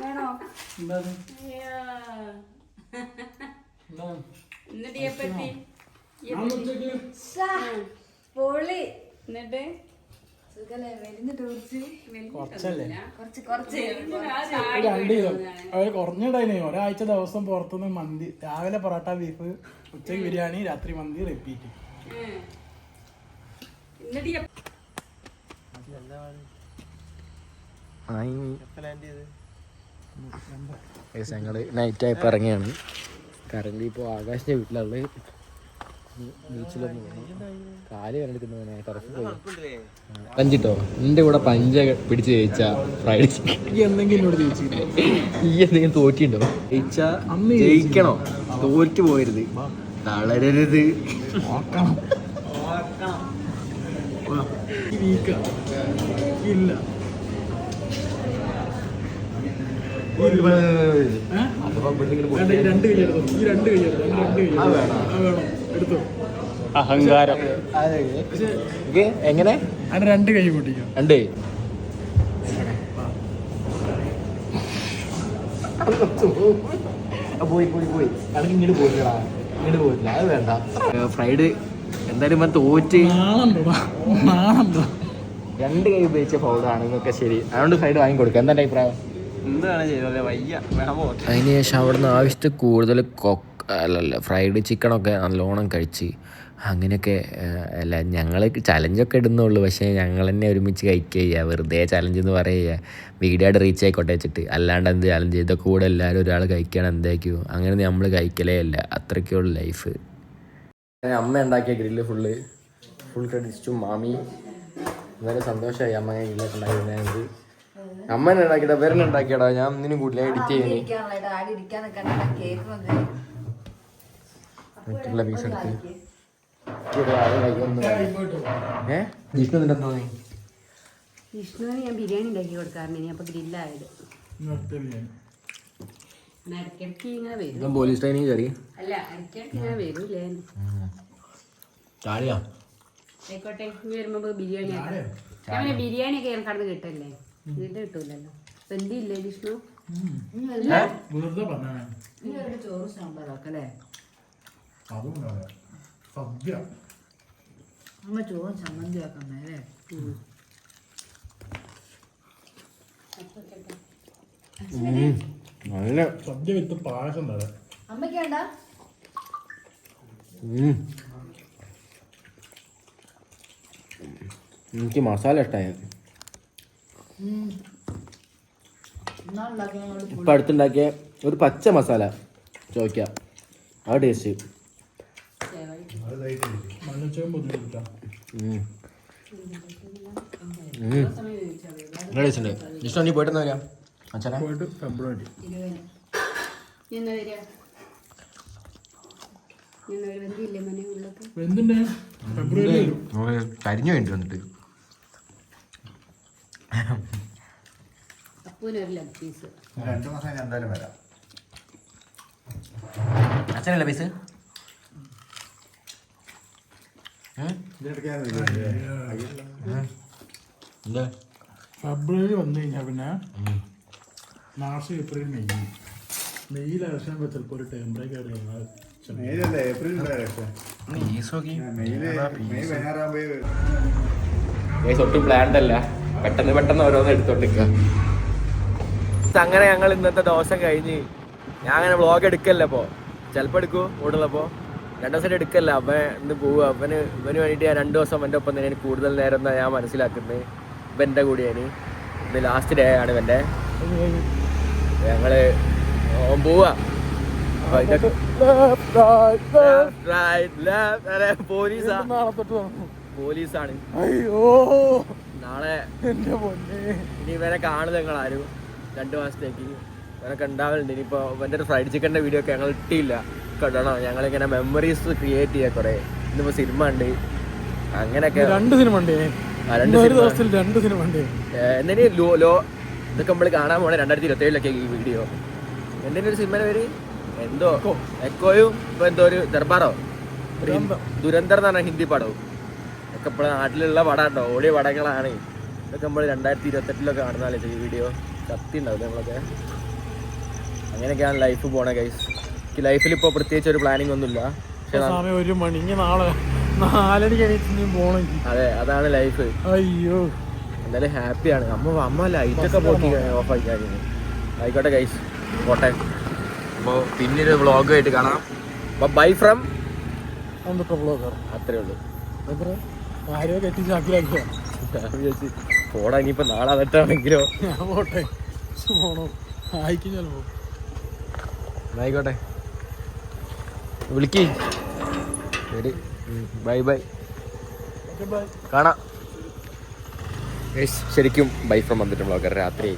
വേണോ? എന്നിട്ട് എപ്പറ്റി? ശ്ശാ, പൊളി. എന്നിട്ട്? ഒരാഴ്ച ദിവസം പുറത്തുനിന്ന് മന്തി രാവിലെ പൊറോട്ട ബീഫ് ഉച്ചയ്ക്ക് ബിരിയാണി രാത്രി മന്തി റിപ്പീറ്റ്. എന്നിട്ട് ഞങ്ങൾ നൈറ്റ് ആയപ്പോൾ ഇറങ്ങിയാണ്. കറണ്ട് ഇപ്പോൾ ആകാശിന്റെ വീട്ടിലുള്ളത്. ബീച്ചിലൊന്നും കാൽ കണ്ടെടുക്കുന്നവനെ ടർഫ് പോയി. പഞ്ചിട്ടോ? നിന്റെ കൂടെ പഞ്ച പിടിച്ച് ജയിച്ച ഫ്രൈഡ് ചിക്കൻ ഈ എന്തെങ്കിലും തോറ്റിണ്ടോ ജയിച്ച ജയിക്കണോ? തോറ്റു പോയരുത് തളരരുത്. നോക്കണം ഈ വീക്ക. ഇല്ല ഏ? വേണ്ട, ഈ രണ്ട് ഈ രണ്ട് രണ്ട് എടുത്തോ. അഹങ്കാരം. എങ്ങനെ? അതിന് രണ്ട്. കൈ പൊട്ടിക്കാം രണ്ട് പോയി പോയി പോയി. കണക്ക് ഇങ്ങോട്ട് പോയില്ലടാ. ഇങ്ങോട്ട് പോയില്ല. അത് വേണ്ട. ഫ്രൈഡ് എന്തായാലും ഇവൻ തോറ്റ്. രണ്ട് കൈ ഉപയോഗിച്ച ഫൗളാണ് എന്നൊക്കെ ശരി. അതുകൊണ്ട് ഫ്രൈഡ് വാങ്ങി കൊടുക്കുക എന്താ അഭിപ്രായം? എന്താണ് ചെയ്തത്? വയ്യ. വേണമോ അതിന് ശേഷം അവിടെ നിന്ന് ആവശ്യത്തിൽ കൂടുതൽ കൊക്ക് അല്ലല്ല ഫ്രൈഡ് ചിക്കനൊക്കെ നല്ലോണം കഴിച്ച് അങ്ങനെയൊക്കെ അല്ല ഞങ്ങൾ ചലഞ്ചൊക്കെ ഇടുന്നുള്ളൂ. പക്ഷേ ഞങ്ങൾ തന്നെ ഒരുമിച്ച് കഴിക്കുക ചെയ്യുക. വെറുതെ ചലഞ്ച് എന്ന് പറയുക. വീഡിയോ ആയിട്ട് റീച്ച് ആയിക്കോട്ടെ വെച്ചിട്ട്. അല്ലാണ്ട് എന്ത് ചലഞ്ച് ചെയ്ത കൂടെ എല്ലാവരും ഒരാൾ കഴിക്കുകയാണ് എന്തായിരിക്കും അങ്ങനെ നമ്മൾ കഴിക്കലേ അല്ല അത്രയ്ക്കുള്ള ലൈഫ് അമ്മ ഉണ്ടാക്കിയ grill full full credits to മാമി വളരെ സന്തോഷമായി അമ്മ ഗ്രില്ലൊക്കെ ഉണ്ടാക്കിയത് അമ്മ ഉണ്ടാക്കിയടാ വിരൽ ഉണ്ടാക്കിയടാ. ഞാൻ ഒന്നിനും കൂട്ടില്ല എഡിറ്റ് ചെയ്യാൻ പീസ് എടുത്ത്. ഏ? നിന്റെ വിഷ്ണുവിന് ഞാൻ ബിരിയാണി ഉണ്ടാക്കി കൊടുക്കാറുണ്ട് ഇനി അപ്പൊ ഗ്രില്ലായത്. പോലീസ് ട്രെയിനിങ് കയറി അല്ല ഇടയ്ക്കിടയ്ക്ക് ഇങ്ങനെ വരൂലേ ചാടിയാ ആയിക്കോട്ടെ വരുമ്പോ ബിരിയാണി ബിരിയാണി ഒക്കെ കടന്ന് കിട്ടല്ലേ? വീട്ടിൽ കിട്ടൂലല്ലോ. ഇല്ലേ വിഷ്ണു? വെറുതെ പറഞ്ഞാ ഇനി ഒരു ചോറ് സാമ്പാറാക്കാം അല്ലേ അതും ഉണ്ടാവില്ല സദ്യ. അമ്മ ചോറും ചമ്മന്തി ആക്കണേ അല്ലേ നല്ല സദ്യ വിത്ത് പായസം തരാം. അമ്മയ്ക്ക് വേണ്ട? ഉം. എനിക്ക് മസാല ഇഷ്ടമായ ഇപ്പം അടുത്തുണ്ടാക്കിയ ഒരു പച്ച മസാല ചോദിക്കാം ആ ടേസ്റ്റ് ടേസ്റ്റ് ഉണ്ട്. ഇഷ്ടം നീ പോയിട്ട് വരാം അച്ഛനെ? പോയിട്ട് ഫെബ്രുവരി കരിഞ്ഞു വേണ്ടി വന്നിട്ട്. അപ്പൂന് ഒരു ലെഗ് പീസ് രണ്ടു മാസം ഞാൻ എന്തായാലും വരാം അച്ഛനല്ലേ പൈസ ഫെബ്രുവരി വന്നു കഴിഞ്ഞാൽ പിന്നെ മാർച്ച് ഏപ്രിൽ മെയ് മെയ്യിൽ ഇലക്ഷൻ ചിലപ്പോൾ ഒരു ടൈം ബ്രേക്ക് ആയിട്ട് വന്നാൽ മെയ്യിലല്ല പതിനാറാകുമ്പോ ഒട്ടും പ്ലാൻഡ് അല്ല പെട്ടെന്ന് പെട്ടെന്ന് ഓരോന്ന് എടുത്തോണ്ടിരിക്കുക അങ്ങനെ ഞങ്ങൾ ഇന്നത്തെ ദിവസം കഴിഞ്ഞ് ഞാൻ അങ്ങനെ വ്ളോഗ് എടുക്കല്ല ഇപ്പോ. ചിലപ്പോൾ എടുക്കൂ കൂടുതലപ്പോ രണ്ടു ദിവസം എടുക്കല്ല. അവൻ ഇന്ന് പോവുക അവന് ഇവന് വേണ്ടിയിട്ട് ഞാൻ രണ്ടു ദിവസം എന്റെ ഒപ്പം തന്നെ കൂടുതൽ നേരം എന്താ ഞാൻ മനസ്സിലാക്കുന്നത്? ഇപ്പൊ എന്റെ കൂടിയാണ്. ഇന്ന് ലാസ്റ്റ് ഡേ ആണ് ഇവന്റെ. ഞങ്ങൾ ഓൻ പോവാ. അപ്പൊ ഇതൊക്കെ Right, left, പോലീസാ. നാളെ തൊട്ട് തുടങ്ങും. പോലീസാണ്. അയ്യോ. നാളെ എന്റെ പൊന്നെ. ഇനി ഇവരെ കാണുന്നത് ഞങ്ങൾ ആരും. രണ്ടു മാസത്തേക്ക്. ഇവരൊക്കെ ഉണ്ടാവലുണ്ട്. ഇനിയിപ്പോൾ ഇവന്റെ ഒരു ഫ്രൈഡ് ചിക്കന്റെ വീഡിയോ ഒക്കെ ഞങ്ങൾ ഇട്ടില്ല. കണ്ടോ ഞങ്ങളിങ്ങനെ മെമ്മറീസ് ക്രിയേറ്റ് ചെയ്യാം കുറെ. ഇന്നിപ്പോൾ സിനിമ ഉണ്ട്. അങ്ങനെയൊക്കെ. രണ്ട് സിനിമ ഉണ്ട്. സിനിമ. ദിവസത്തിൽ രണ്ട് സിനിമ ഉണ്ട്. എന്തിനു ലോ ലോ ഇതൊക്കെ നമ്മൾ കാണാൻ പോണേ. രണ്ടായിരത്തി ഇരുപത്തി ഏഴിലൊക്കെ ഈ വീഡിയോ എന്തിനു ഒരു സിനിമയുടെ പേര്? എന്തോ? എക്കോയും ഇപ്പൊ എന്തോ ഒരു ദർബാറോ? ദുരന്തർ എന്ന് പറഞ്ഞ ഹിന്ദി പടവും. ഒക്കെ ഇപ്പോൾ നാട്ടിലുള്ള പടം കേട്ടോ ഓടിയ പടങ്ങളാണ് ഇതൊക്കെ നമ്മൾ രണ്ടായിരത്തി ഇരുപത്തെട്ടിലൊക്കെ കാണുന്നതല്ലേ ഈ വീഡിയോ കത്തി ഉണ്ടാവില്ല നമ്മളൊക്കെ? അങ്ങനെയൊക്കെയാണ് ലൈഫ് പോണേ ഗൈസ് എനിക്ക് ലൈഫിൽ ഇപ്പോൾ പ്രത്യേകിച്ച് ഒരു പ്ലാനിങ് ഒന്നുമില്ല. പക്ഷേ ഒരു മണി നാളെ അതെ അതാണ് ലൈഫ് അയ്യോ. എന്തായാലും ഹാപ്പിയാണ് അമ്മ അമ്മ ലൈറ്റൊക്കെ പോക്കി ഓഫ് ആക്കി ആയിക്കോട്ടെ ഗൈസ് പോട്ടെ. അപ്പോൾ പിന്നൊരു വ്ളോഗായിട്ട് കാണാം. അപ്പോൾ ബൈ ഫ്രം ബ്ലോഗർ അത്രേ ഉള്ളൂ. ആരോ കെട്ടി ചാക്കിലാക്കിയ ഞാൻ വിചാരിച്ച് പോടാ ഇനിയിപ്പോൾ നാളെ അകത്താണെങ്കിലോ ഞാൻ പോട്ടെ പോണോ? ആയിക്കും ചിലപ്പോ. ആയിക്കോട്ടെ വിളിക്ക്. ശരി. Bye bye. കാണാം. ശരിക്കും ബൈ ഫ്രം വന്നിട്ടുള്ള വ്ളോഗർ രാത്രി.